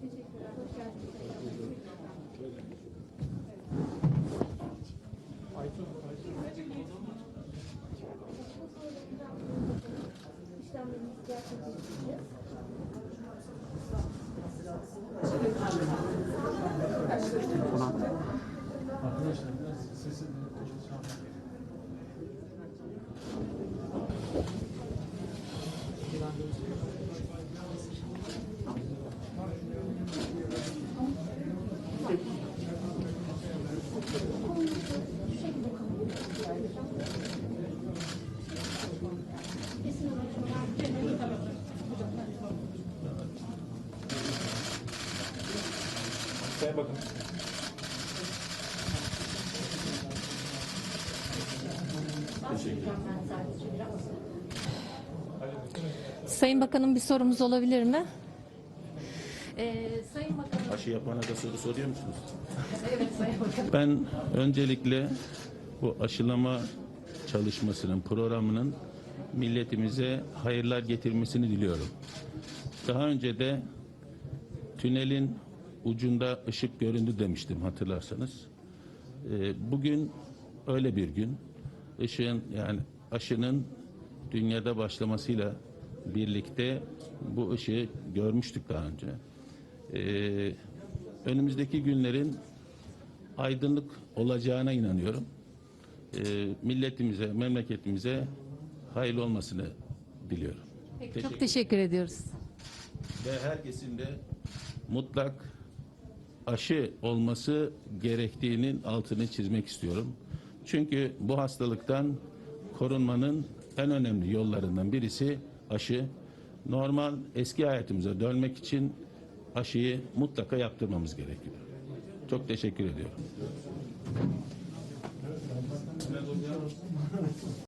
Teşekkürler. Arkadaşlar biraz sesini Sayın Bakan. Sayın Bakanım bir sorumuz olabilir mi? Ee, Sayın Bakanım. Aşı yapana da soru soruyor musunuz? Evet Sayın Bakanım. Ben öncelikle bu aşılama çalışmasının, programının milletimize hayırlar getirmesini diliyorum. Daha önce de tünelin ucunda ışık göründü demiştim hatırlarsanız. Ee, Bugün öyle bir gün. Işığın yani aşının dünyada başlamasıyla birlikte bu ışığı görmüştük daha önce. Ee, önümüzdeki günlerin aydınlık olacağına inanıyorum. Ee, milletimize, memleketimize hayırlı olmasını diliyorum. Peki, çok teşekkür ediyoruz. Ve herkesin de mutlak aşı olması gerektiğinin altını çizmek istiyorum. Çünkü bu hastalıktan korunmanın en önemli yollarından birisi aşı. Normal eski hayatımıza dönmek için aşıyı mutlaka yaptırmamız gerekiyor. Çok teşekkür ediyorum.